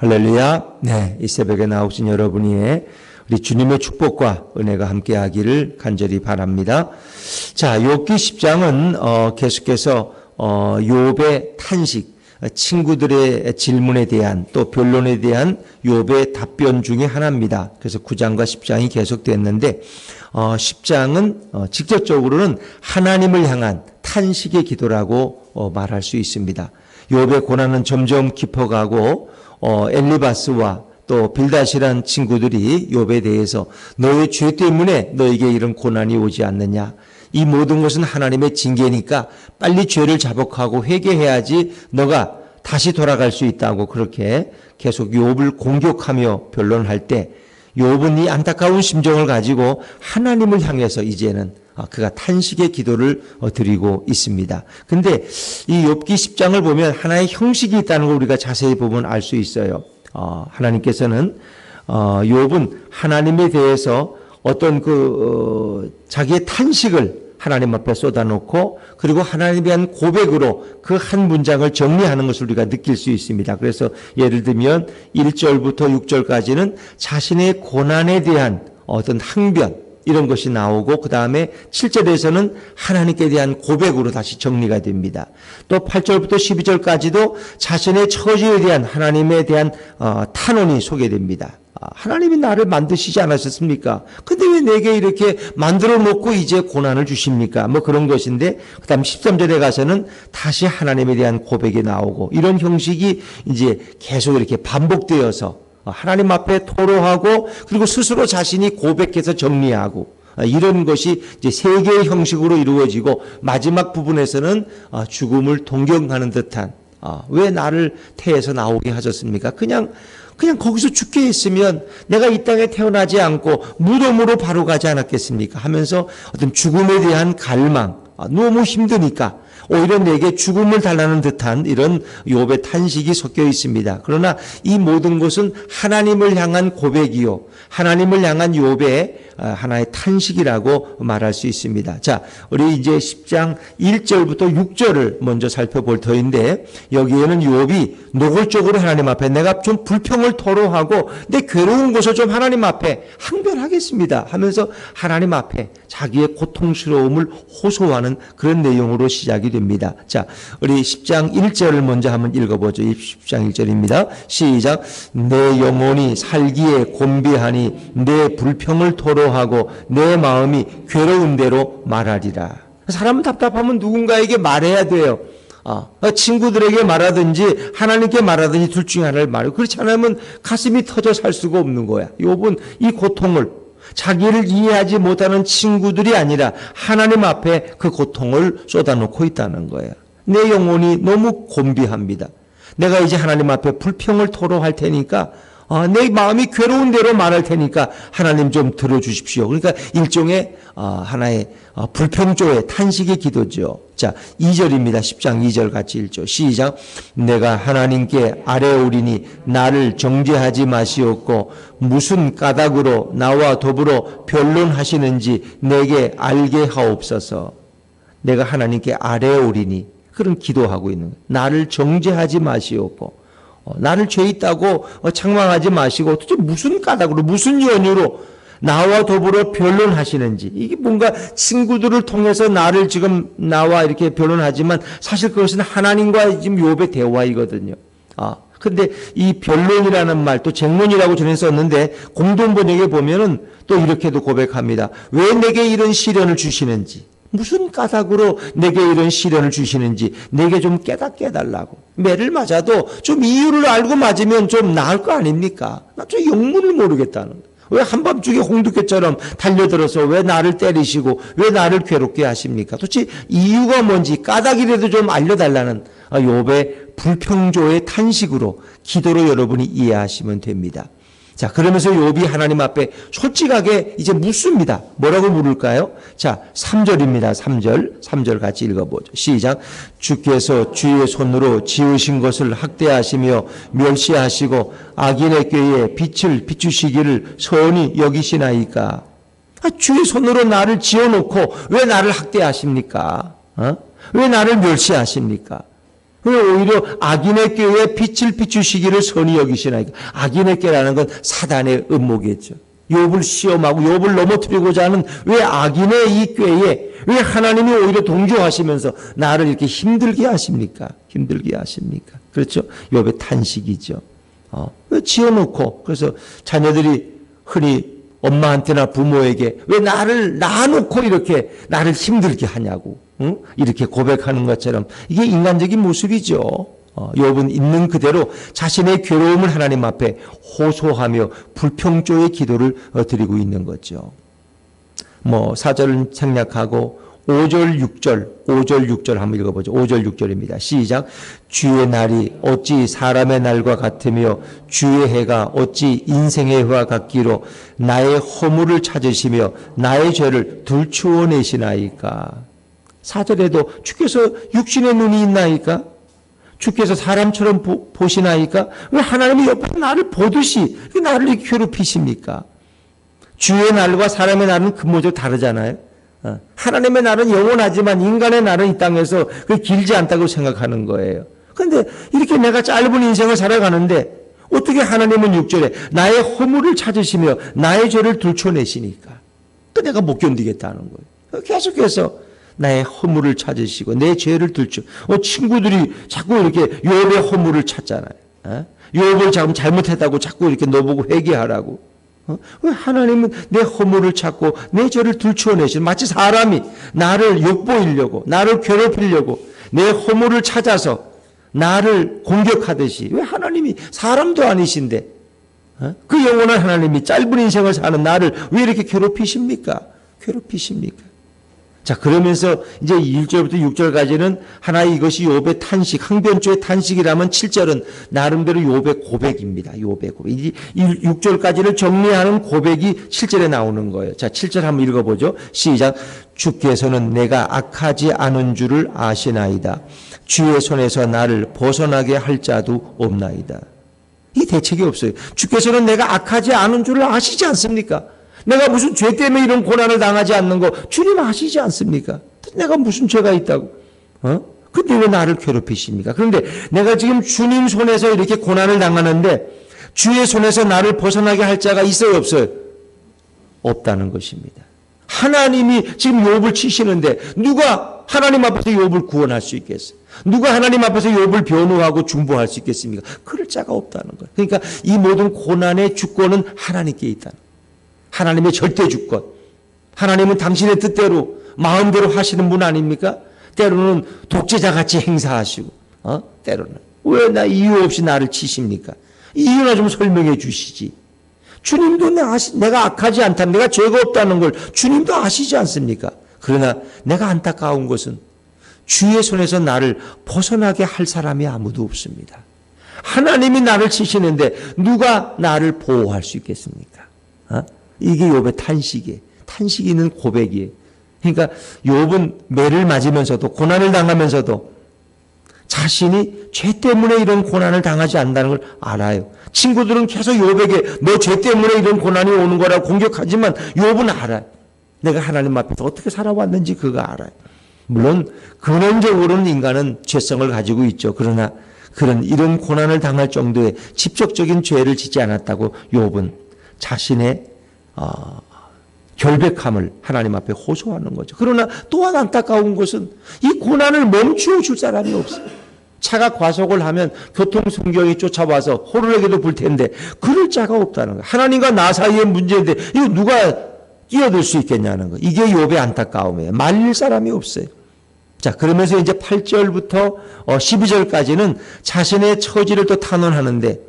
할렐루야. 네, 이 새벽에 나오신 여러분이 우리 주님의 축복과 은혜가 함께하기를 간절히 바랍니다. 자, 욥기 10장은 어, 계속해서 어, 욥의 탄식, 친구들의 질문에 대한 또 변론에 대한 욥의 답변 중에 하나입니다. 그래서 9장과 10장이 계속됐는데 어, 10장은 어, 직접적으로는 하나님을 향한 탄식의 기도라고 어, 말할 수 있습니다. 욥의 고난은 점점 깊어가고 어, 엘리바스와 또 빌다시란 친구들이 욥에 대해서 너의 죄 때문에 너에게 이런 고난이 오지 않느냐. 이 모든 것은 하나님의 징계니까 빨리 죄를 자복하고 회개해야지 너가 다시 돌아갈 수 있다고 그렇게 계속 욥을 공격하며 변론할 때 욥은 이 안타까운 심정을 가지고 하나님을 향해서 이제는 아, 그가 탄식의 기도를 어, 드리고 있습니다. 근데 이 욥기 10장을 보면 하나의 형식이 있다는 걸 우리가 자세히 보면 알 수 있어요. 어, 하나님께서는 어, 욥은 하나님에 대해서 어떤 그 자기의 탄식을 하나님 앞에 쏟아놓고 그리고 하나님에 대한 고백으로 그 한 문장을 정리하는 것을 우리가 느낄 수 있습니다. 그래서 예를 들면 1절부터 6절까지는 자신의 고난에 대한 어떤 항변 이런 것이 나오고 그 다음에 7절에서는 하나님께 대한 고백으로 다시 정리가 됩니다. 또 8절부터 12절까지도 자신의 처지에 대한 하나님에 대한 어, 탄원이 소개됩니다. 아, 하나님이 나를 만드시지 않으셨습니까? 근데 왜 내게 이렇게 만들어 놓고 이제 고난을 주십니까? 뭐 그런 것인데, 그 다음 13절에 가서는 다시 하나님에 대한 고백이 나오고, 이런 형식이 이제 계속 이렇게 반복되어서 하나님 앞에 토로하고, 그리고 스스로 자신이 고백해서 정리하고, 아, 이런 것이 이제 세 개의 형식으로 이루어지고, 마지막 부분에서는 아, 죽음을 동경하는 듯한, 왜 나를 태에서 나오게 하셨습니까? 그냥 그냥 거기서 죽게 했으면 내가 이 땅에 태어나지 않고 무덤으로 바로 가지 않았겠습니까? 하면서 어떤 죽음에 대한 갈망, 아, 너무 힘드니까 오히려 내게 죽음을 달라는 듯한 이런 욥의 탄식이 섞여 있습니다. 그러나 이 모든 것은 하나님을 향한 고백이요. 하나님을 향한 욥의 아, 하나의 탄식이라고 말할 수 있습니다. 자, 우리 이제 10장 1절부터 6절을 먼저 살펴볼 터인데 여기에는 욥이 노골적으로 하나님 앞에 내가 좀 불평을 토로하고 내 괴로운 것을 좀 하나님 앞에 항변하겠습니다 하면서 하나님 앞에 자기의 고통스러움을 호소하는 그런 내용으로 시작이 됩니다. 자, 우리 10장 1절을 먼저 한번 읽어보죠. 10장 1절입니다. 시작. 내 영혼이 살기에 곤비하니 내 불평을 토로 하고 내 마음이 괴로운 대로 말하리라. 사람은 답답하면 누군가에게 말해야 돼요. 아, 친구들에게 말하든지 하나님께 말하든지 둘 중에 하나를 말해. 그렇지 않으면 가슴이 터져 살 수가 없는 거야. 요번 이 고통을 자기를 이해하지 못하는 친구들이 아니라 하나님 앞에 그 고통을 쏟아놓고 있다는 거예요. 내 영혼이 너무 곤비합니다. 내가 이제 하나님 앞에 불평을 토로할 테니까 어, 내 마음이 괴로운 대로 말할 테니까 하나님 좀 들어주십시오. 그러니까 일종의 어, 하나의 어, 불평조의 탄식의 기도죠. 자, 2절입니다. 10장 2절 같이 읽죠. 시작. 내가 하나님께 아뢰오리니 나를 정죄하지 마시옵고 무슨 까닭으로 나와 더불어 변론하시는지 내게 알게 하옵소서. 내가 하나님께 아뢰오리니 그런 기도하고 있는 거예요. 나를 정죄하지 마시옵고 어, 나를 죄 있다고 어, 책망하지 마시고 도대체 무슨 까닭으로 무슨 연유로 나와 더불어 변론하시는지 이게 뭔가 친구들을 통해서 나를 지금 나와 이렇게 변론하지만 사실 그것은 하나님과 지금 욥의 대화이거든요. 아 근데 이 변론이라는 말 또 쟁론이라고 전에 썼는데 공동 번역에 보면은 또 이렇게도 고백합니다. 왜 내게 이런 시련을 주시는지 무슨 까닭으로 내게 이런 시련을 주시는지 내게 좀 깨닫게 해달라고. 매를 맞아도 좀 이유를 알고 맞으면 좀 나을 거 아닙니까? 나좀 영문을 모르겠다는. 왜 한밤중에 홍두깨처럼 달려들어서 왜 나를 때리시고 왜 나를 괴롭게 하십니까? 도대체 이유가 뭔지 까닭이라도 좀 알려달라는 욥의 불평조의 탄식으로 기도로 여러분이 이해하시면 됩니다. 자, 그러면서 욥이 하나님 앞에 솔직하게 이제 묻습니다. 뭐라고 물을까요? 자, 3절입니다. 3절. 3절 같이 읽어보죠. 시작. 주께서 주의 손으로 지으신 것을 학대하시며 멸시하시고 악인의 꾀에 빛을 비추시기를 선히 여기시나이까. 아, 주의 손으로 나를 지어놓고 왜 나를 학대하십니까? 어? 왜 나를 멸시하십니까? 왜 오히려 악인의 꾀에 빛을 비추시기를 선히 여기시나이까? 악인의 꾀라는 건 사단의 음모겠죠. 욥을 시험하고 욥을 넘어뜨리고자 하는 왜 악인의 이 꾀에 왜 하나님이 오히려 동조하시면서 나를 이렇게 힘들게 하십니까? 힘들게 하십니까? 그렇죠? 욥의 탄식이죠. 어, 왜 지어놓고 그래서 자녀들이 흔히 엄마한테나 부모에게 왜 나를 낳아놓고 이렇게 나를 힘들게 하냐고 응? 이렇게 고백하는 것처럼 이게 인간적인 모습이죠. 어, 욥은 있는 그대로 자신의 괴로움을 하나님 앞에 호소하며 불평조의 기도를 어, 드리고 있는 거죠. 뭐 사절을 생략하고 5절 6절 5절 6절 한번 읽어보죠. 5절 6절입니다. 시작. 주의 날이 어찌 사람의 날과 같으며 주의 해가 어찌 인생의 해와 같기로 나의 허물을 찾으시며 나의 죄를 들추어 내시나이까. 사절에도 주께서 육신의 눈이 있나이까? 주께서 사람처럼 보, 보시나이까? 왜 하나님이 옆에 나를 보듯이 나를 이렇게 괴롭히십니까? 주의 날과 사람의 날은 근본적으로 다르잖아요. 어, 하나님의 날은 영원하지만 인간의 날은 이 땅에서 그 길지 않다고 생각하는 거예요. 근데 이렇게 내가 짧은 인생을 살아가는데 어떻게 하나님은 6절에 나의 허물을 찾으시며 나의 죄를 들춰내시니까 그 내가 못 견디겠다는 거예요. 계속해서 나의 허물을 찾으시고 내 죄를 들춰. 어, 친구들이 자꾸 이렇게 욥의 허물을 찾잖아요. 어? 욥을 자꾸 잘못했다고 자꾸 이렇게 너보고 회개하라고. 어? 왜 하나님은 내 허물을 찾고 내 죄를 들추어내시 마치 사람이 나를 욕보이려고 나를 괴롭히려고 내 허물을 찾아서 나를 공격하듯이 왜 하나님이 사람도 아니신데 어? 그 영원한 하나님이 짧은 인생을 사는 나를 왜 이렇게 괴롭히십니까? 괴롭히십니까? 자, 그러면서 이제 1절부터 6절까지는 하나의 이것이 욥의 탄식, 항변조의 탄식이라면 7절은 나름대로 욥의 고백입니다. 욥의 고백. 이 6절까지를 정리하는 고백이 7절에 나오는 거예요. 자, 7절 한번 읽어보죠. 시작. 주께서는 내가 악하지 않은 줄을 아시나이다. 주의 손에서 나를 벗어나게 할 자도 없나이다. 이 대책이 없어요. 주께서는 내가 악하지 않은 줄을 아시지 않습니까? 내가 무슨 죄 때문에 이런 고난을 당하지 않는 거 주님 아시지 않습니까? 내가 무슨 죄가 있다고? 어? 근데 왜 나를 괴롭히십니까? 그런데 내가 지금 주님 손에서 이렇게 고난을 당하는데 주의 손에서 나를 벗어나게 할 자가 있어요, 없어요? 없다는 것입니다. 하나님이 지금 욥을 치시는데 누가 하나님 앞에서 욥을 구원할 수 있겠어요? 누가 하나님 앞에서 욥을 변호하고 중보할 수 있겠습니까? 그럴 자가 없다는 거예요. 그러니까 이 모든 고난의 주권은 하나님께 있다는 거예요. 하나님의 절대 주권. 하나님은 당신의 뜻대로 마음대로 하시는 분 아닙니까? 때로는 독재자 같이 행사하시고, 어? 때로는 왜 나 이유 없이 나를 치십니까? 이유나 좀 설명해 주시지. 주님도 내 아시, 내가 악하지 않다, 내가 죄가 없다는 걸 주님도 아시지 않습니까? 그러나 내가 안타까운 것은 주의 손에서 나를 벗어나게 할 사람이 아무도 없습니다. 하나님이 나를 치시는데 누가 나를 보호할 수 있겠습니까? 어? 이게 욥의 탄식이에요. 탄식이 있는 고백이에요. 그러니까 욥은 매를 맞으면서도 고난을 당하면서도 자신이 죄 때문에 이런 고난을 당하지 않는다는 걸 알아요. 친구들은 계속 욥에게 너 죄 때문에 이런 고난이 오는 거라고 공격하지만 욥은 알아요. 내가 하나님 앞에서 어떻게 살아왔는지 그거 알아요. 물론 근원적으로는 인간은 죄성을 가지고 있죠. 그러나 그런 이런 고난을 당할 정도의 직접적인 죄를 짓지 않았다고 욥은 자신의 어, 결백함을 하나님 앞에 호소하는 거죠. 그러나 또한 안타까운 것은 이 고난을 멈추어 줄 사람이 없어요. 차가 과속을 하면 교통순경이 쫓아와서 호루라기도 불 텐데 그럴 자가 없다는 거예요. 하나님과 나 사이의 문제인데 이거 누가 끼어들 수 있겠냐는 거. 이게 욥의 안타까움이에요. 말릴 사람이 없어요. 자, 그러면서 이제 8절부터 12절까지는 어, 자신의 처지를 또 탄원하는데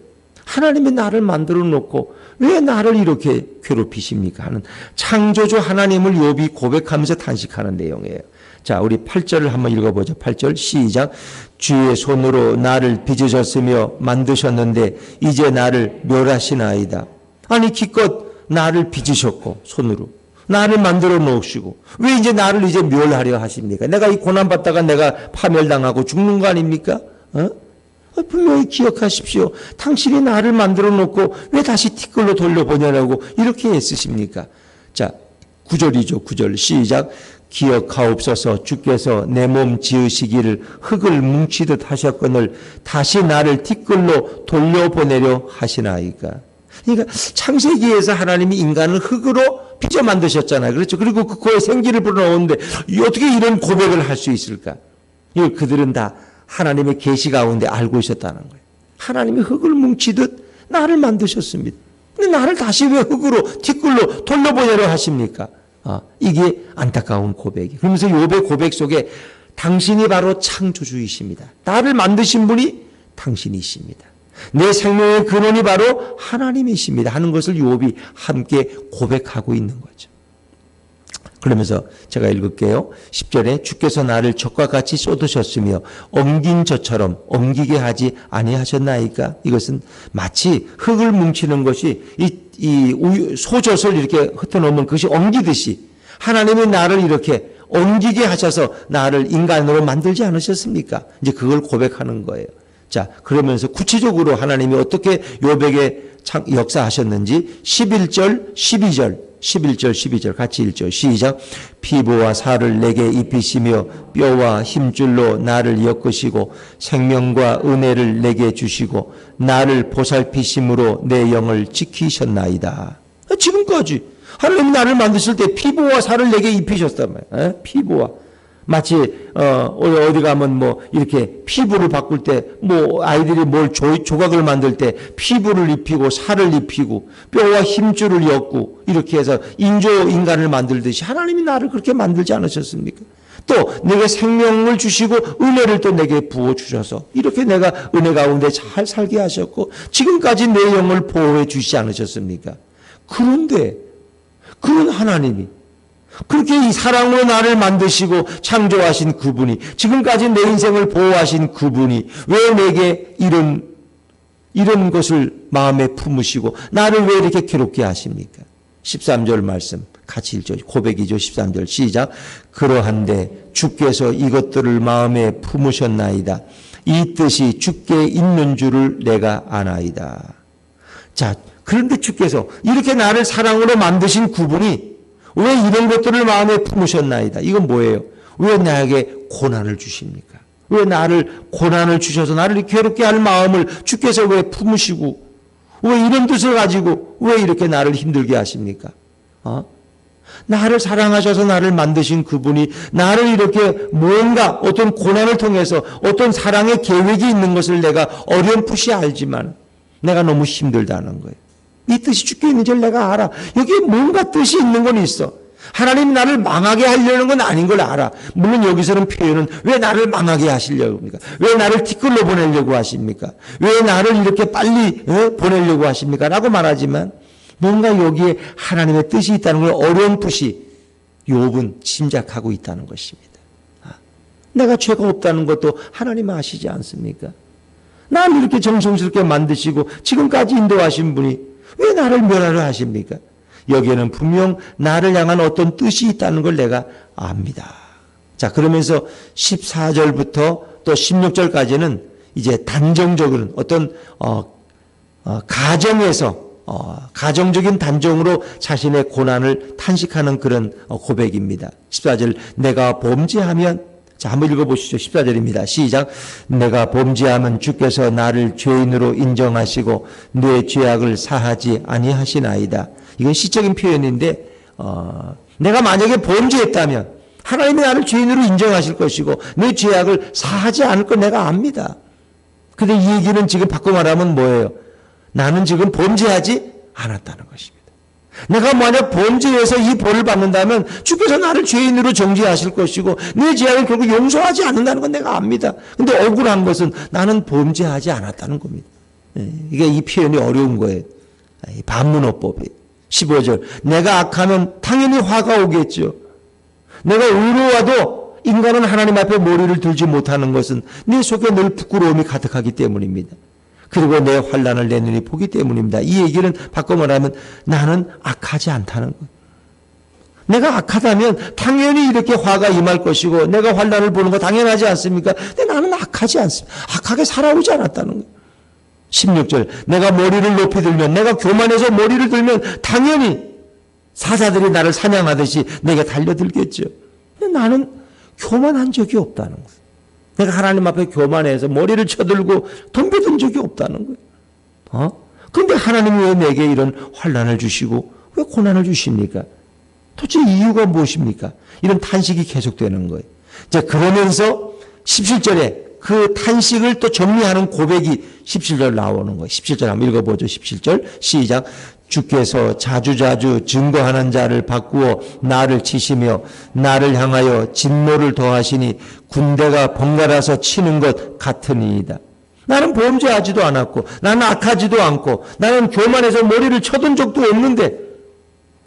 하나님이 나를 만들어 놓고 왜 나를 이렇게 괴롭히십니까? 하는 창조주 하나님을 욥이 고백하면서 탄식하는 내용이에요. 자, 우리 8절을 한번 읽어보죠. 8절 시작. 주의 손으로 나를 빚으셨으며 만드셨는데 이제 나를 멸하시나이다. 아니 기껏 나를 빚으셨고 손으로 나를 만들어 놓으시고 왜 이제 나를 이제 멸하려 하십니까? 내가 이 고난 받다가 내가 파멸당하고 죽는 거 아닙니까? 어? 분명히 기억하십시오. 당신이 나를 만들어 놓고 왜 다시 티끌로 돌려보내라고 이렇게 애쓰십니까? 자, 구절이죠, 구절. 시작. 기억하옵소서 주께서 내 몸 지으시기를 흙을 뭉치듯 하셨거늘 다시 나를 티끌로 돌려보내려 하시나이까. 그러니까 창세기에서 하나님이 인간을 흙으로 빚어 만드셨잖아요. 그렇죠. 그리고 그 코에 생기를 불어넣었는데 어떻게 이런 고백을 할 수 있을까? 이 그들은 다 하나님의 계시 가운데 알고 있었다는 거예요. 하나님이 흙을 뭉치듯 나를 만드셨습니다. 근데 나를 다시 왜 흙으로 티끌로 돌려보내려 하십니까? 아, 이게 안타까운 고백이. 그러면서 욥의 고백 속에 당신이 바로 창조주이십니다. 나를 만드신 분이 당신이십니다. 내 생명의 근원이 바로 하나님이십니다. 하는 것을 욥이 함께 고백하고 있는 거죠. 그러면서 제가 읽을게요. 10절에 주께서 나를 적과 같이 쏟으셨으며 엉긴 저처럼 엉기게 하지 아니하셨나이까? 이것은 마치 흙을 뭉치는 것이 이, 이 우유, 소젖을 이렇게 흩어놓으면 그것이 엉기듯이 하나님이 나를 이렇게 엉기게 하셔서 나를 인간으로 만들지 않으셨습니까? 이제 그걸 고백하는 거예요. 자, 그러면서 구체적으로 하나님이 어떻게 요백에 역사하셨는지 11절, 12절 11절 12절 같이 읽죠. 시작. 피부와 살을 내게 입히시며 뼈와 힘줄로 나를 엮으시고 생명과 은혜를 내게 주시고 나를 보살피심으로 내 영을 지키셨나이다. 지금까지 하나님 나를 만드실 때 피부와 살을 내게 말이에요. 피부와 마치 어 어디 가면 뭐 이렇게 피부를 바꿀 때 뭐 아이들이 뭘 조, 조각을 만들 때 피부를 입히고 살을 입히고 뼈와 힘줄을 엮고 이렇게 해서 인조 인간을 만들듯이 하나님이 나를 그렇게 만들지 않으셨습니까? 또 내게 생명을 주시고 은혜를 또 내게 부어 주셔서 이렇게 내가 은혜 가운데 잘 살게 하셨고 지금까지 내 영을 보호해 주시지 않으셨습니까? 그런데 그런 하나님이 그렇게 이 사랑으로 나를 만드시고 창조하신 그분이 지금까지 내 인생을 보호하신 그분이 왜 내게 이런 이런 것을 마음에 품으시고 나를 왜 이렇게 괴롭게 하십니까? 13절 말씀 같이 읽죠. 고백이죠. 13절 시작. 그러한데 주께서 이것들을 마음에 품으셨나이다. 이 뜻이 주께 있는 줄을 내가 아나이다. 자, 그런데 주께서 이렇게 나를 사랑으로 만드신 그분이 왜 이런 것들을 마음에 품으셨나이다. 이건 뭐예요? 왜 나에게 고난을 주십니까? 왜 나를 고난을 주셔서 나를 괴롭게 할 마음을 주께서 왜 품으시고 왜 이런 뜻을 가지고 왜 이렇게 나를 힘들게 하십니까? 어? 나를 사랑하셔서 나를 만드신 그분이 나를 이렇게 뭔가 어떤 고난을 통해서 어떤 사랑의 계획이 있는 것을 내가 어렴풋이 알지만 내가 너무 힘들다는 거예요. 이 뜻이 주께 있는 줄 내가 알아. 여기에 뭔가 뜻이 있는 건 있어. 하나님이 나를 망하게 하려는 건 아닌 걸 알아. 물론 여기서는 표현은 왜 나를 망하게 하시려고 합니까? 왜 나를 티끌로 보내려고 하십니까? 왜 나를 이렇게 빨리 어? 보내려고 하십니까? 라고 말하지만 뭔가 여기에 하나님의 뜻이 있다는 걸 어렴풋이 욥은 짐작하고 있다는 것입니다. 아, 내가 죄가 없다는 것도 하나님 아시지 않습니까? 나를 이렇게 정성스럽게 만드시고 지금까지 인도하신 분이 왜 나를 멸하려 하십니까? 여기에는 분명 나를 향한 어떤 뜻이 있다는 걸 내가 압니다. 자, 그러면서 14절부터 또 16절까지는 이제 단정적인 어떤, 어, 어, 가정에서, 어, 가정적인 단정으로 자신의 고난을 탄식하는 그런 어, 고백입니다. 14절, 내가 범죄하면 자, 한번 읽어보시죠. 14절입니다. 시작. 내가 범죄하면 주께서 나를 죄인으로 인정하시고 내 죄악을 사하지 아니하시나이다. 이건 시적인 표현인데, 어, 내가 만약에 범죄했다면 하나님이 나를 죄인으로 인정하실 것이고 내 죄악을 사하지 않을 거 내가 압니다. 근데 이 얘기는 지금 바꿔 말하면 뭐예요? 나는 지금 범죄하지 않았다는 것입니다. 내가 만약 범죄해서 이 벌을 받는다면 주께서 나를 죄인으로 정죄하실 것이고 내 죄악을 결국 용서하지 않는다는 건 내가 압니다. 근데 억울한 것은 나는 범죄하지 않았다는 겁니다. 예, 이게 이 표현이 어려운 거예요. 반문어법이. 15절. 내가 악하면 당연히 화가 오겠죠. 내가 의로와도 인간은 하나님 앞에 머리를 들지 못하는 것은 내 속에 늘 부끄러움이 가득하기 때문입니다. 그리고 내 환란을 내 눈이 보기 때문입니다. 이 얘기는 바꿔 말하면 나는 악하지 않다는 거예요. 내가 악하다면 당연히 이렇게 화가 임할 것이고 내가 환란을 보는 거 당연하지 않습니까? 근데 나는 악하지 않습니다. 악하게 살아오지 않았다는 거예요. 16절 내가 머리를 높이 들면 내가 교만해서 머리를 들면 당연히 사자들이 나를 사냥하듯이 내게 달려들겠죠. 근데 나는 교만한 적이 없다는 거예요. 내가 하나님 앞에 교만해서 머리를 쳐들고 덤벼든 적이 없다는 거예요. 어? 근데 하나님이 왜 내게 이런 환란을 주시고 왜 고난을 주십니까? 도대체 이유가 무엇입니까? 이런 탄식이 계속되는 거예요. 자, 그러면서 17절에 그 탄식을 또 정리하는 고백이 17절 나오는 거예요. 17절 한번 읽어보죠. 17절 시작. 주께서 자주자주 증거하는 자를 바꾸어 나를 치시며 나를 향하여 진노를 더하시니 군대가 번갈아서 치는 것 같으니이다. 나는 범죄하지도 않았고 나는 악하지도 않고 나는 교만해서 머리를 쳐든 적도 없는데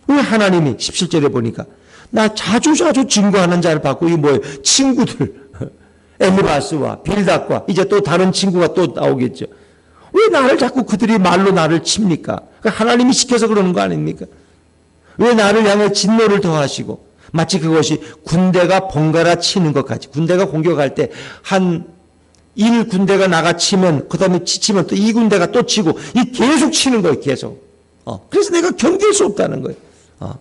왜 하나님이 17절에 보니까 나 자주자주 증거하는 자를 받고 이 뭐예요? 친구들 에므바스와 빌닷과 이제 또 다른 친구가 또 나오겠죠. 왜 나를 자꾸 그들이 말로 나를 칩니까? 그 하나님이 시켜서 그러는 거 아닙니까? 왜 나를 향해 진노를 더하시고 마치 그것이 군대가 번갈아 치는 것 같이 군대가 공격할 때 한 일 군대가 나가 치면 그 다음에 지치면 또 이 군대가 또 치고 이 계속 치는 거예요 계속 어, 그래서 내가 견딜 수 없다는 거예요 어,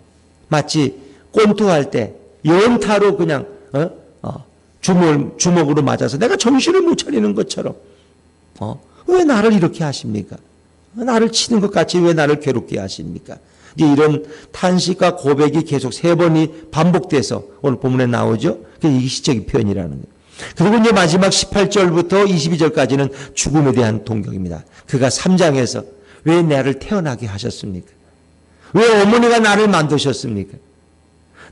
마치 꼰투할 때 연타로 그냥 어? 어, 주먹, 주먹으로 맞아서 내가 정신을 못 차리는 것처럼 어? 왜 나를 이렇게 하십니까? 나를 치는 것 같이 왜 나를 괴롭게 하십니까? 이런 탄식과 고백이 계속 세 번이 반복돼서 오늘 본문에 나오죠. 그게 이 시적인 표현이라는 거예요. 그리고 이제 마지막 18절부터 22절까지는 죽음에 대한 동경입니다. 그가 3장에서 왜 나를 태어나게 하셨습니까? 왜 어머니가 나를 만드셨습니까?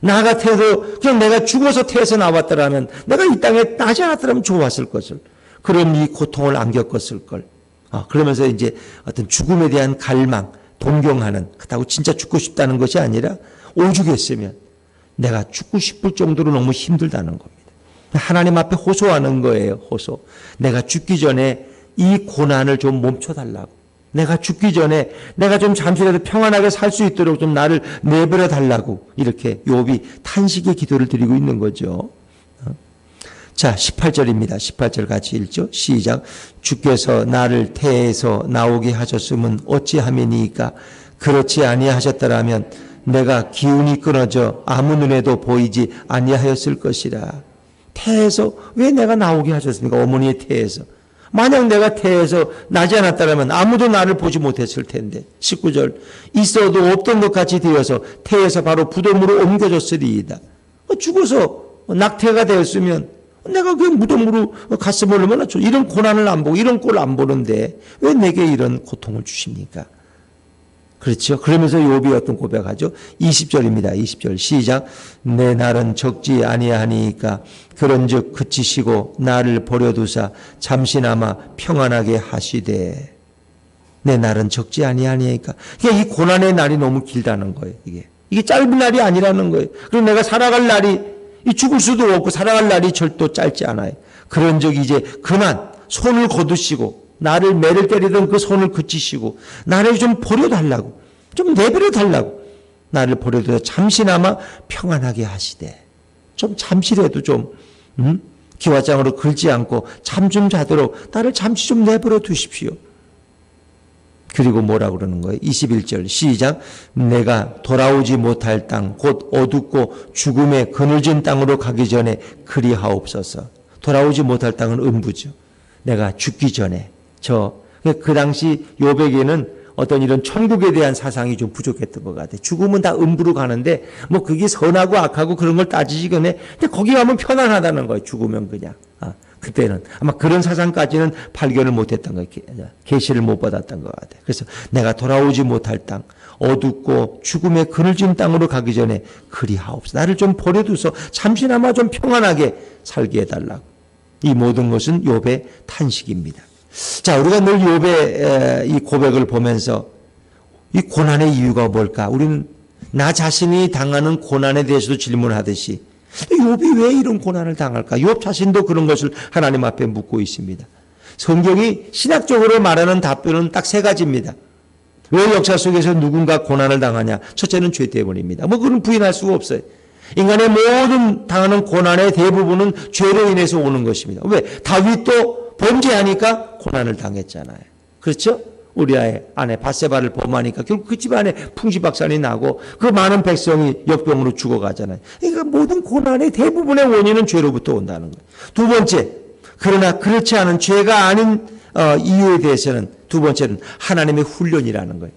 나 같아도 그냥 내가 죽어서 태어서 나왔더라면 내가 이 땅에 나지 않았더라면 좋았을 것을. 그런 이 고통을 안 겪었을 걸. 아, 그러면서 이제 어떤 죽음에 대한 갈망, 동경하는, 그렇다고 진짜 죽고 싶다는 것이 아니라 오죽했으면 내가 죽고 싶을 정도로 너무 힘들다는 겁니다. 하나님 앞에 호소하는 거예요, 호소. 내가 죽기 전에 이 고난을 좀 멈춰달라고. 내가 죽기 전에 내가 좀 잠시라도 평안하게 살 수 있도록 좀 나를 내버려 달라고 이렇게 욥이 탄식의 기도를 드리고 있는 거죠. 자, 18절입니다. 18절 같이 읽죠. 시작. 주께서 나를 태에서 나오게 하셨음은 어찌함이니까 그렇지 아니하셨더라면 내가 기운이 끊어져 아무 눈에도 보이지 아니하였을 것이라. 태에서 왜 내가 나오게 하셨습니까? 어머니의 태에서. 만약 내가 태에서 나지 않았다면 아무도 나를 보지 못했을 텐데. 19절. 있어도 없던 것 같이 되어서 태에서 바로 부dom으로 옮겨졌으리이다. 죽어서 낙태가 되었으면 내가 그 무덤으로 갔으면 얼마나 좋 이런 고난을 안 보고 이런 꼴을 안 보는데 왜 내게 이런 고통을 주십니까? 그렇죠. 그러면서 욥이 어떤 고백하죠? 20절입니다. 20절 시작. 내 날은 적지 아니하니까 그런즉 그치시고 나를 버려두사 잠시나마 평안하게 하시되 내 날은 적지 아니하니까 이게 이 고난의 날이 너무 길다는 거예요. 이게 이게 짧은 날이 아니라는 거예요. 그리고 내가 살아갈 날이 이 죽을 수도 없고 살아갈 날이 절도 짧지 않아요. 그런 적이 이제 그만 손을 거두시고 나를 매를 때리던 그 손을 그치시고 나를 좀 버려달라고 좀 내버려 달라고 나를 버려둬 잠시나마 평안하게 하시되 좀 잠시라도 좀 음? 기와장으로 긁지 않고 잠 좀 자도록 나를 잠시 좀 내버려 두십시오. 그리고 뭐라 그러는 거예요? 21절 시작 내가 돌아오지 못할 땅 곧 어둡고 죽음의 그늘진 땅으로 가기 전에 그리하옵소서 돌아오지 못할 땅은 음부죠 내가 죽기 전에 저 그 당시 요백에는 어떤 이런 천국에 대한 사상이 좀 부족했던 것 같아요. 죽음은 다 음부로 가는데 뭐 그게 선하고 악하고 그런 걸 전에 근데 거기 가면 편안하다는 거예요. 죽으면 그냥. 아, 그때는 아마 그런 사상까지는 발견을 못했던 거예요. 계시를 못 받았던 것 같아요. 그래서 내가 돌아오지 못할 땅, 어둡고 죽음의 그늘진 땅으로 가기 전에 그리하옵소서. 나를 좀 버려두서 잠시나마 좀 평안하게 살게 해달라고. 이 모든 것은 욥의 탄식입니다. 자, 우리가 늘 욥의 이 고백을 보면서 이 고난의 이유가 뭘까? 우리는 나 자신이 당하는 고난에 대해서도 질문하듯이 욥이 왜 이런 고난을 당할까? 욥 자신도 그런 것을 하나님 앞에 묻고 있습니다. 성경이 신학적으로 말하는 답변은 딱 세 가지입니다. 왜 역사 속에서 누군가 고난을 당하냐? 첫째는 죄 때문입니다. 뭐 그건 부인할 수가 없어요. 인간의 모든 당하는 고난의 대부분은 죄로 인해서 오는 것입니다. 왜? 다윗도 범죄하니까 고난을 당했잖아요. 그렇죠? 우리아의 아내 바세바를 범하니까 결국 그 집안에 풍지박산이 나고 그 많은 백성이 역병으로 죽어가잖아요. 그러니까 모든 고난의 대부분의 원인은 죄로부터 온다는 거예요. 두 번째, 그러나 그렇지 않은 죄가 아닌 어, 이유에 대해서는 두 번째는 하나님의 훈련이라는 거예요.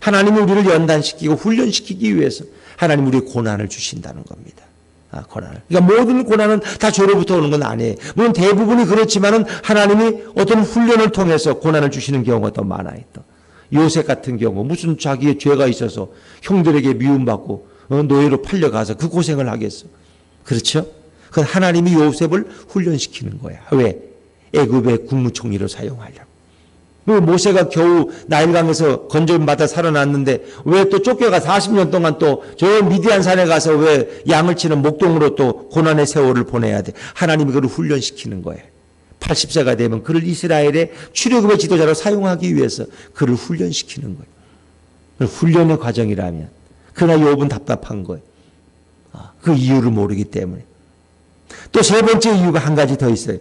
하나님이 우리를 연단시키고 훈련시키기 위해서 하나님 우리 고난을 주신다는 겁니다. 아, 고난을. 그러니까 모든 고난은 다 죄로부터 오는 건 아니에요. 물론 대부분이 그렇지만은 하나님이 어떤 훈련을 통해서 고난을 주시는 경우가 더 많아요. 또. 요셉 같은 경우 무슨 자기의 죄가 있어서 형들에게 미움받고 어, 노예로 팔려가서 그 고생을 하겠어. 그렇죠? 그건 하나님이 요셉을 훈련시키는 거야. 왜? 애굽의 국무총리로 사용하려고. 그 모세가 겨우 나일강에서 건져받아 살아났는데 왜 또 쫓겨가 40년 동안 또 저 미디안 산에 가서 왜 양을 치는 목동으로 또 고난의 세월을 보내야 돼. 하나님이 그를 훈련시키는 거예요. 80세가 되면 그를 이스라엘의 출애굽의 지도자로 사용하기 위해서 그를 훈련시키는 거예요. 훈련의 과정이라면 그러나 욥은 답답한 거예요. 아, 그 이유를 모르기 때문에. 또 세 번째 이유가 한 가지 더 있어요.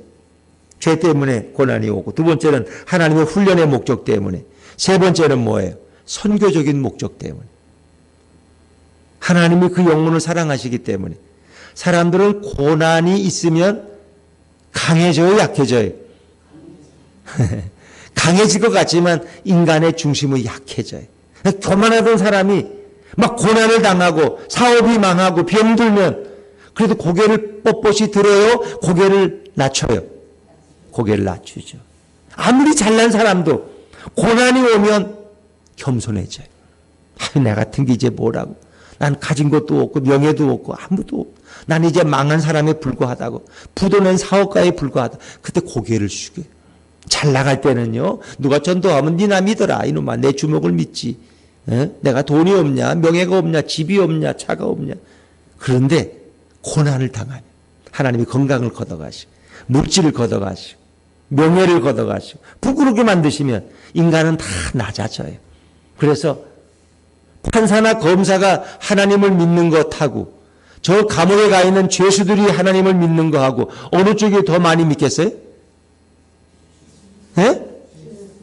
죄 때문에 고난이 오고 두 번째는 하나님의 훈련의 목적 때문에 세 번째는 뭐예요? 선교적인 목적 때문에 하나님이 그 영혼을 사랑하시기 때문에 사람들은 고난이 있으면 강해져요, 약해져요? 강해질 것 같지만 인간의 중심은 약해져요. 교만하던 사람이 막 고난을 당하고 사업이 망하고 병들면 그래도 고개를 뻣뻣이 들어요, 고개를 낮춰요. 고개를 낮추죠. 아무리 잘난 사람도 고난이 오면 겸손해져요. 아, 내 같은 게 이제 뭐라고. 난 가진 것도 없고 명예도 없고 아무도 없고 난 이제 망한 사람에 불과하다고 부도낸 사업가에 불과하다. 그때 고개를 숙여요. 잘 나갈 때는요. 누가 전도하면 니나 믿어라. 이놈아 내 주먹을 믿지. 에? 내가 돈이 없냐 명예가 없냐 집이 없냐 차가 없냐. 그런데 고난을 당하면 하나님이 건강을 걷어가시고 물질을 걷어가시고 명예를 걷어가시고 부끄럽게 만드시면 인간은 다 낮아져요. 그래서 판사나 검사가 하나님을 믿는 것하고 저 감옥에 가 있는 죄수들이 하나님을 믿는 거하고 어느 쪽이 더 많이 믿겠어요? 예?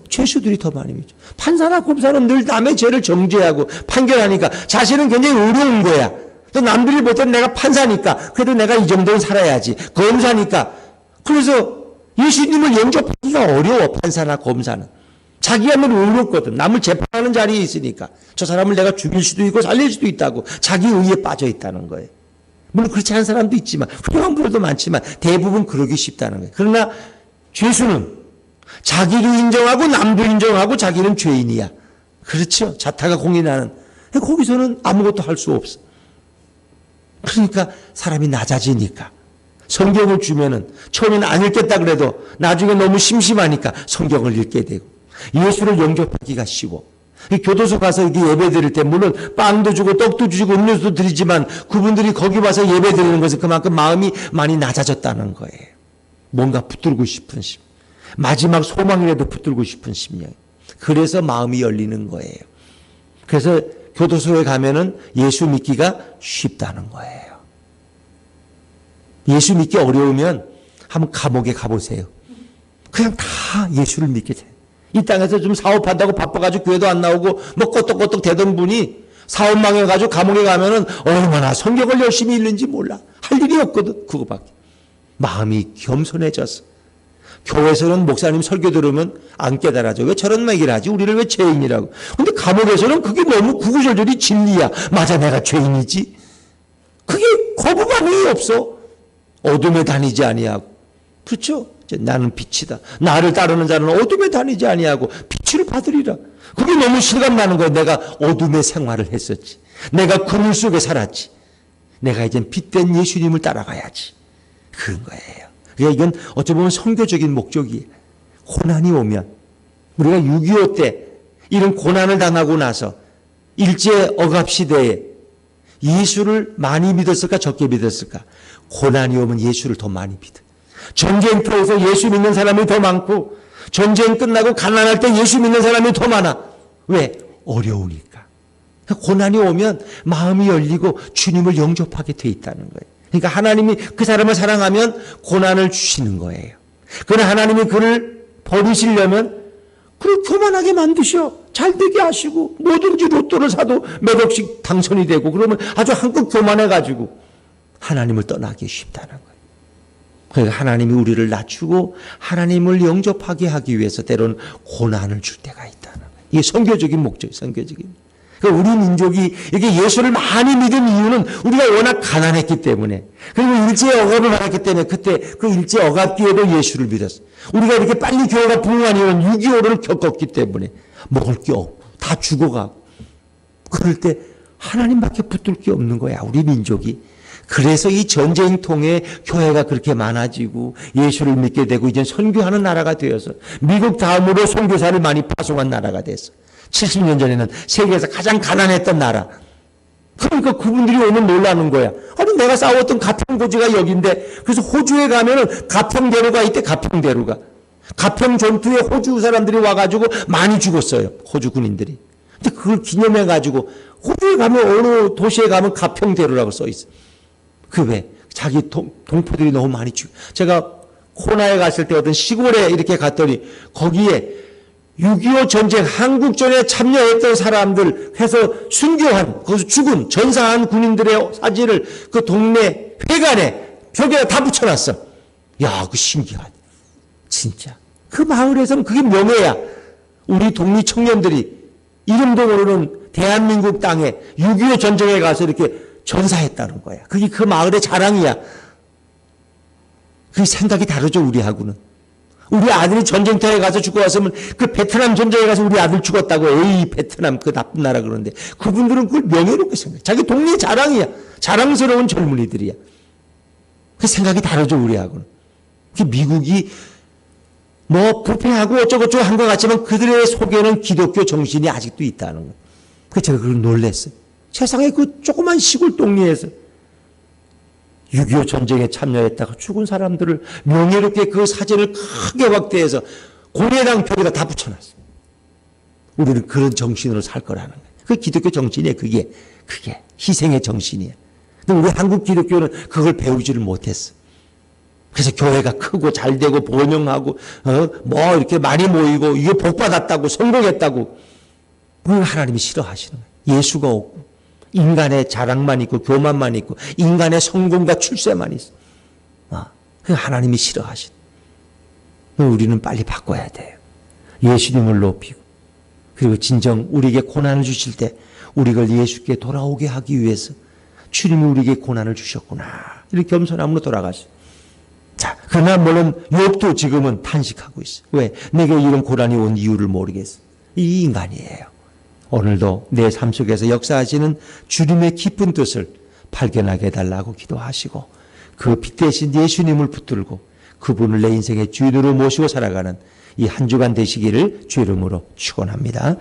죄수들이 더 많이 믿죠. 판사나 검사는 늘 남의 죄를 정죄하고 판결하니까 자신은 굉장히 어려운 거야. 또 남들이 볼 때는 내가 판사니까 그래도 내가 이 정도는 살아야지. 검사니까. 그래서 예수님을 영접하기가 어려워 판사나 검사는. 늘 어렵거든. 남을 재판하는 자리에 있으니까. 저 사람을 내가 죽일 수도 있고 살릴 수도 있다고 자기 의에 빠져 있다는 거예요. 물론 그렇지 않은 사람도 있지만 훌륭한 분들도 많지만 대부분 그러기 쉽다는 거예요. 그러나 죄수는 자기도 인정하고 남도 인정하고 자기는 죄인이야. 그렇죠. 자타가 공인하는. 거기서는 아무것도 할 수 없어. 그러니까 사람이 낮아지니까. 성경을 주면은 처음에는 안 읽겠다 그래도 나중에 너무 심심하니까 성경을 읽게 되고 예수를 영접하기가 쉬워. 교도소 가서 이게 예배 드릴 때 물론 빵도 주고 떡도 주고 음료수도 드리지만 그분들이 거기 와서 예배 드리는 것은 그만큼 마음이 많이 낮아졌다는 거예요. 뭔가 붙들고 싶은 심. 마지막 소망이라도 붙들고 싶은 심령. 그래서 마음이 열리는 거예요. 그래서 교도소에 가면은 예수 믿기가 쉽다는 거예요. 예수 믿기 어려우면 한번 감옥에 가보세요. 그냥 다 예수를 믿게 돼. 이 땅에서 좀 사업한다고 바빠가지고 교회도 안 나오고 뭐 껐떡껐떡 되던 분이 사업 망해가지고 감옥에 가면은 얼마나 성경을 열심히 읽는지 몰라. 할 일이 없거든. 그거밖에. 마음이 겸손해졌어. 교회에서는 목사님 설교 들으면 안 깨달아져. 왜 저런 얘기를 하지? 우리를 왜 죄인이라고. 근데 감옥에서는 그게 너무 구구절절이 진리야. 맞아, 내가 죄인이지. 그게 거부감이 없어. 어둠에 다니지 아니하고. 그렇죠? 나는 빛이다. 나를 따르는 자는 어둠에 다니지 아니하고 빛을 받으리라. 그게 너무 실감나는 거예요. 내가 어둠의 생활을 했었지. 내가 그물 속에 살았지. 내가 이젠 빛된 예수님을 따라가야지. 그런 거예요. 그러니까 이건 어찌 보면 성교적인 목적이에요. 고난이 오면 우리가 6.25 때 이런 고난을 당하고 나서 일제 억압 시대에 예수를 많이 믿었을까 적게 믿었을까? 고난이 오면 예수를 더 많이 믿어. 전쟁터에서 예수 믿는 사람이 더 많고 전쟁 끝나고 가난할 때 예수 믿는 사람이 더 많아. 왜? 어려우니까. 고난이 오면 마음이 열리고 주님을 영접하게 돼 있다는 거예요. 그러니까 하나님이 그 사람을 사랑하면 고난을 주시는 거예요. 그러나 하나님이 그를 버리시려면 그리고 교만하게 만드셔. 잘 되게 하시고 뭐든지 로또를 사도 몇 억씩 당선이 되고 그러면 아주 한껏 교만해가지고 하나님을 떠나기 쉽다는 거예요. 그러니까 하나님이 우리를 낮추고 하나님을 영접하게 하기 위해서 때로는 고난을 줄 때가 있다는 거예요. 이게 선교적인 목적, 선교적인. 그러니까 우리 민족이 이게 예수를 많이 믿은 이유는 우리가 워낙 가난했기 때문에 그리고 일제 억압을 받았기 때문에 그때 그 일제 억압 뒤에도 예수를 믿었어. 우리가 이렇게 빨리 교회가 부흥한 이유는 6.25를 겪었기 때문에 먹을 게 없고 다 죽어가고 그럴 때 하나님밖에 붙들 게 없는 거야 우리 민족이. 그래서 이 전쟁 통해 교회가 그렇게 많아지고 예수를 믿게 되고 이제 선교하는 나라가 되어서 미국 다음으로 선교사를 많이 파송한 나라가 됐어. 70년 전에는 세계에서 가장 가난했던 나라. 그러니까 그분들이 오면 놀라는 거야. 아니 내가 싸웠던 가평고지가 여기인데 그래서 호주에 가면은 가평대로가 있대 가평대로가. 가평 전투에 호주 사람들이 와가지고 많이 죽었어요. 호주 군인들이. 근데 그걸 기념해가지고 호주에 가면 어느 도시에 가면 가평대로라고 써 있어. 그 왜? 자기 동, 동포들이 너무 많이 죽. 제가 코나에 갔을 때 어떤 시골에 이렇게 갔더니 거기에 6.25 전쟁 한국전에 참여했던 사람들 해서 순교한 거기서 죽은 전사한 군인들의 사진을 그 동네 회관에 벽에 다 붙여놨어. 야, 그 신기하다. 진짜. 그 마을에서는 그게 명예야. 우리 독립 청년들이 이름도 모르는 대한민국 땅에 6.25 전쟁에 가서 이렇게 전사했다는 거야. 그게 그 마을의 자랑이야. 그 생각이 다르죠, 우리하고는. 우리 아들이 전쟁터에 가서 죽어 왔으면 그 베트남 전쟁에 가서 우리 아들 죽었다고 에이 베트남 그 나쁜 나라 그러는데 그분들은 그걸 명예롭게 생각해. 자기 동네 자랑이야. 자랑스러운 젊은이들이야. 그 생각이 다르죠, 우리하고는. 그 미국이 뭐 부패하고 어쩌고저쩌고 한 것 같지만 그들의 속에는 기독교 정신이 아직도 있다는 거. 그 제가 그걸 놀랬어요. 세상에 그 조그만 시골 동네에서 6.25 전쟁에 참여했다가 죽은 사람들을 명예롭게 그 사진을 크게 확대해서 공회당 벽에다 다 붙여놨어. 우리는 그런 정신으로 살 거라는 거예요. 그 기독교 정신이에요. 그게 그게 희생의 정신이에요. 근데 우리 한국 기독교는 그걸 배우지를 못했어. 그래서 교회가 크고 잘 되고 번영하고 어? 뭐 이렇게 많이 모이고 이게 복 받았다고 성공했다고 그걸 하나님이 싫어하시는 거예요. 예수가 없고 인간의 자랑만 있고 교만만 있고 인간의 성공과 출세만 있어. 아, 그 하나님이 싫어하신. 우리는 빨리 바꿔야 돼요. 예수님을 높이고 그리고 진정 우리에게 고난을 주실 때 우리가 예수께 돌아오게 하기 위해서 주님이 우리에게 고난을 주셨구나. 이렇게 겸손함으로 돌아가시. 자, 그러나 물론 욥도 지금은 탄식하고 있어. 왜? 내게 이런 고난이 온 이유를 모르겠어. 이 인간이에요. 오늘도 내 삶 속에서 역사하시는 주님의 기쁜 뜻을 발견하게 해달라고 기도하시고 그 빛 대신 예수님을 붙들고 그분을 내 인생의 주인으로 모시고 살아가는 이 한 주간 되시기를 주 이름으로 축원합니다.